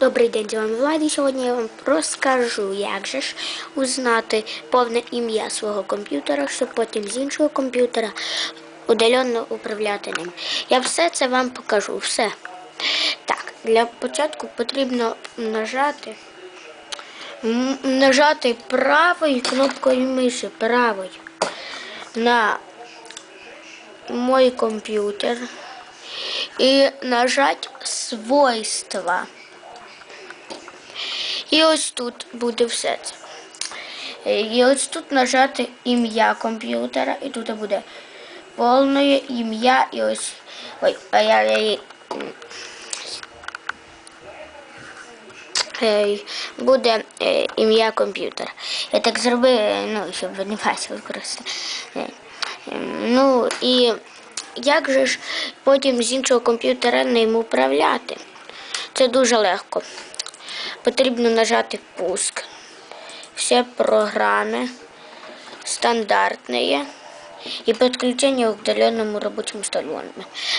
Добрий день, з вами Влад, і сьогодні я вам розкажу, як же ж узнати повне ім'я свого комп'ютера, щоб потім з іншого комп'ютера удаленно управляти ним. Я все це вам покажу, все. Так, для початку потрібно нажати, нажати правою кнопкою миші, правою на мой комп'ютер і нажати свойства. І ось тут буде все це. Е, І ось тут нажати ім'я комп'ютера, і тут буде повне ім'я, і ось. Ой, а я, я, буде е, ім'я комп'ютера. Я так зробив, ну, щоб ви не бачили просто. Е, Ну і як же ж потім з іншого комп'ютера ним управляти? Це дуже легко. Потрібно нажати пуск. Все программы стандартные и подключение к удаленному рабочему столу.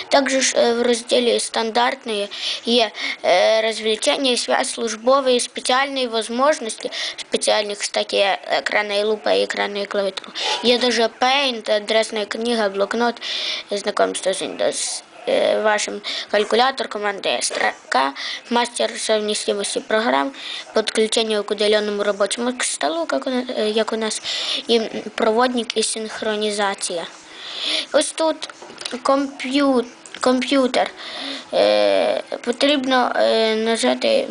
Также ж, э, в разделе «Стандартные» є э, развлечения, связь, службовые, специальные возможности, специальные, кстати, экранная лупа и экранная клавиатура. Є даже Paint, адресная книга, блокнот, знакомство с Windows э, вашим калькулятор, команда строка, мастер совместимости программ, подключение к удаленному рабочему столу, э, як у нас, і проводник і синхронізація. Ось тут комп'ю, комп'ютер. Е, потрібно е, нажати.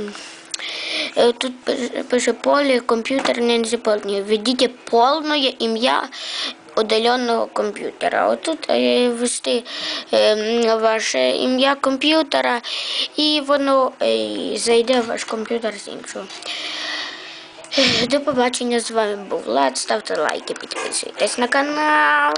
Е, Тут пише- поле комп'ютер не заповнює. Введіть повне ім'я удаленного комп'ютера. Отут е, ввести е, ваше ім'я комп'ютера і воно е, зайде в ваш комп'ютер з іншого. Е, До побачення з вами був Влад. Ставте лайки, підписуйтесь на канал.